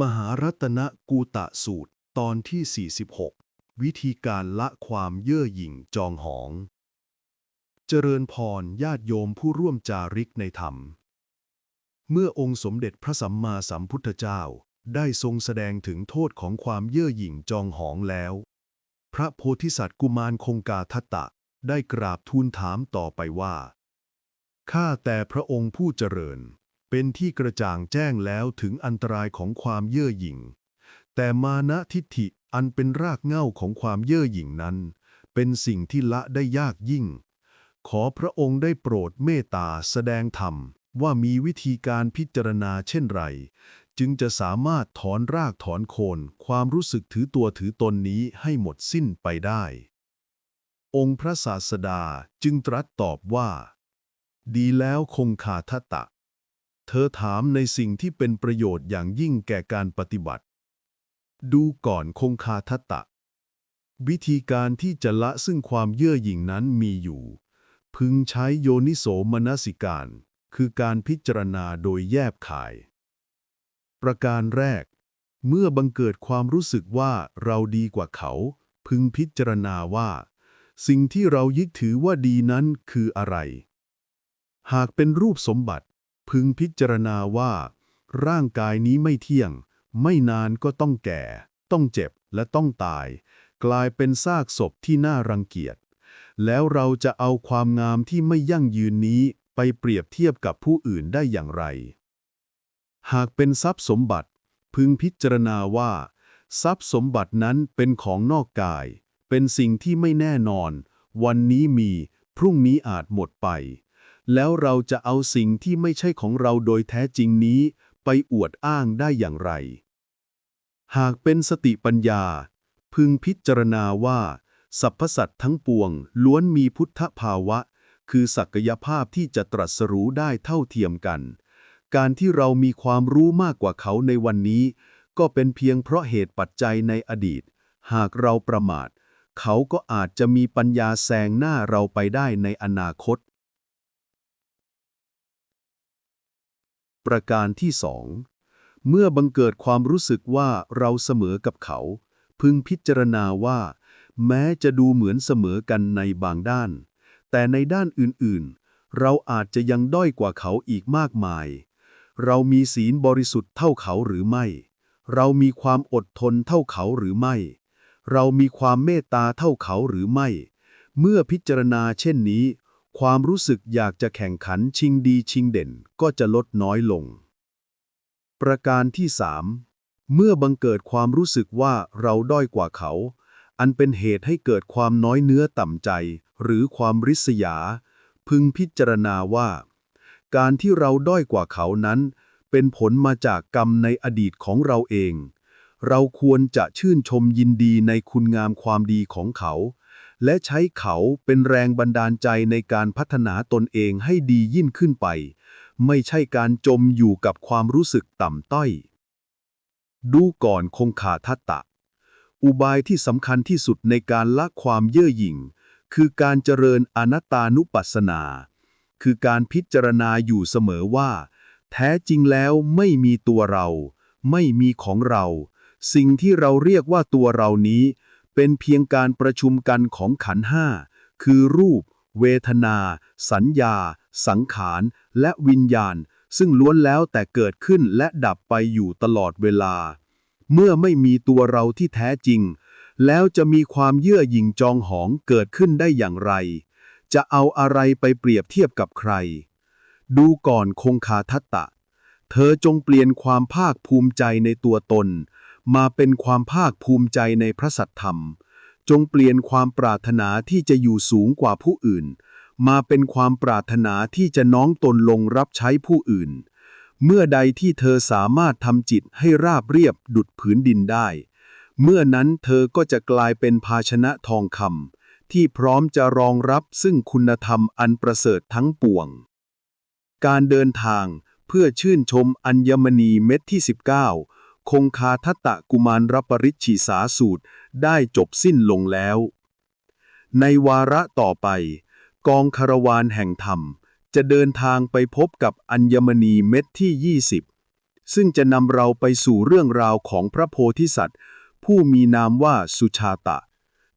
มหารัตนกูตะสูตร ตอนที่ 46 วิธีการละความเย่อหยิ่งจองหอง เจริญพรญาติโยมผู้ร่วมจาริกในธรรม เมื่อองค์สมเด็จพระสัมมาสัมพุทธเจ้าได้ทรงแสดงถึงโทษของความเย่อหยิ่งจองหองแล้ว พระโพธิสัตว์กุมารคงกาทัตตะ ได้กราบทูลถามต่อไปว่า ข้าแต่พระองค์ผู้เจริญ เป็นที่กระจ่างแจ้งแล้วถึงอันตรายของความเย่อหยิ่ง แต่มานะทิฏฐิอันเป็นรากเหง้าของความเย่อหยิ่งนั้น เป็นสิ่งที่ละได้ยากยิ่ง ขอพระองค์ได้โปรดเมตตาแสดงธรรมว่ามีวิธีการพิจารณาเช่นไร จึงจะสามารถถอนรากถอนโคนความรู้สึกถือตัวถือตนนี้ให้หมดสิ้นไปได้ องค์พระศาสดาจึงตรัสตอบว่า ดีแล้วคงคาทตะ เธอถามในสิ่งที่เป็นประโยชน์อย่างยิ่งแก่การปฏิบัติ ดูก่อนคงคาทตะ วิธีการที่จะละซึ่งความเย่อหยิ่งนั้นมีอยู่ พึงใช้โยนิโสมนสิการ คือการพิจารณาโดยแยบขาย ประการแรก เมื่อบังเกิดความรู้สึกว่าเราดีกว่าเขา พึงพิจารณาว่า สิ่งที่เรายึดถือว่าดีนั้นคืออะไรหากเป็นรูปสมบัติ พึงพิจารณาว่า ร่างกายนี้ไม่เที่ยง ไม่นานก็ต้องแก่ ต้องเจ็บและต้องตาย กลายเป็นซากศพที่น่ารังเกียจ แล้วเราจะเอาความงามที่ไม่ยั่งยืนนี้ไปเปรียบเทียบกับผู้อื่นได้อย่างไร หากเป็นทรัพย์สมบัติ พึงพิจารณาว่า ทรัพย์สมบัตินั้นเป็นของนอกกาย เป็นสิ่งที่ไม่แน่นอน วันนี้มี พรุ่งนี้อาจหมดไป แล้วเราจะเอาสิ่งที่ไม่ใช่ของเราโดยแท้จริงนี้ ไปอวดอ้างได้อย่างไร หากเป็นสติปัญญา พึงพิจารณาว่าสรรพสัตว์ทั้งปวงล้วนมีพุทธภาวะ คือศักยภาพที่จะตรัสรู้ได้เท่าเทียมกัน การที่เรามีความรู้มากกว่าเขาในวันนี้ ก็เป็นเพียงเพราะเหตุปัจจัยในอดีต หากเราประมาท เขาก็อาจจะมีปัญญาแซงหน้าเราไปได้ในอนาคต ประการที่สองเมื่อบังเกิดความรู้สึกว่าเราเสมอกับเขา พึงพิจารณาว่า แม้จะดูเหมือนเสมอกันในบางด้าน แต่ในด้านอื่นๆ เราอาจจะยังด้อยกว่าเขาอีกมากมาย เรามีศีลบริสุทธิ์เท่าเขาหรือไม่ เรามีความอดทนเท่าเขาหรือไม่ เรามีความเมตตาเท่าเขาหรือไม่ เมื่อพิจารณาเช่นนี้ ความรู้สึกอยากจะแข่งขันชิงดีชิงเด่นก็จะลดน้อยลง ประการที่สามเมื่อบังเกิดความรู้สึกว่าเราด้อยกว่าเขา อันเป็นเหตุให้เกิดความน้อยเนื้อต่ำใจ หรือความริษยา พึงพิจารณาว่า การที่เราด้อยกว่าเขานั้น เป็นผลมาจากกรรมในอดีตของเราเอง เราควรจะชื่นชมยินดีในคุณงามความดีของเขา และใช้เขาเป็นแรงบันดาลใจในการพัฒนาตนเองให้ดียิ่งขึ้นไป ไม่ใช่การจมอยู่กับความรู้สึกต่ำต้อย ดูก่อนคงขาทัตตะ อุบายที่สำคัญที่สุดในการละความเย่อหยิ่ง คือการเจริญอนัตตานุปัสสนา คือการพิจารณาอยู่เสมอว่า แท้จริงแล้วไม่มีตัวเรา ไม่มีของเรา สิ่งที่เราเรียกว่าตัวเรานี้ เป็นเพียงการประชุมกันของขันห้าคือรูป เวทนา สัญญา สังขาร และวิญญาณ ซึ่งล้วนแล้วแต่เกิดขึ้นและดับไปอยู่ตลอดเวลา เมื่อไม่มีตัวเราที่แท้จริง แล้วจะมีความเยื่อหยิ่งจองหองเกิดขึ้นได้อย่างไร จะเอาอะไรไปเปรียบเทียบกับใคร ดูก่อนคงคาทัตตะ เธอจงเปลี่ยนความภาคภูมิใจในตัวตน มาเป็นความภาคภูมิใจในพระสัทธรรม จงเปลี่ยนความปรารถนาที่จะอยู่สูงกว่าผู้อื่น มาเป็นความปรารถนาที่จะน้องตนลงรับใช้ผู้อื่น เมื่อใดที่เธอสามารถทำจิตให้ราบเรียบดุดผืนดินได้ เมื่อนั้นเธอก็จะกลายเป็นภาชนะทองคำที่พร้อมจะรองรับซึ่งคุณธรรมอันประเสริฐทั้งปวง การเดินทางเพื่อชื่นชมอัญมณีเม็ดที่ 19 คงคาทัตตะกุมารรปริชีสาสูตรได้จบสิ้นลงแล้ว ในวาระต่อไป กองคารวานแห่งธรรม จะเดินทางไปพบกับอัญมณีเม็ดที่ 20 ซึ่งจะนำเราไปสู่เรื่องราวของพระโพธิสัตว์ ผู้มีนามว่าสุชาตะ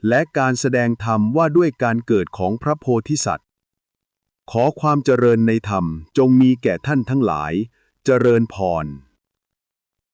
และการแสดงธรรมว่าด้วยการเกิดของพระโพธิสัตว์ ขอความเจริญในธรรมจงมีแก่ท่านทั้งหลาย เจริญพร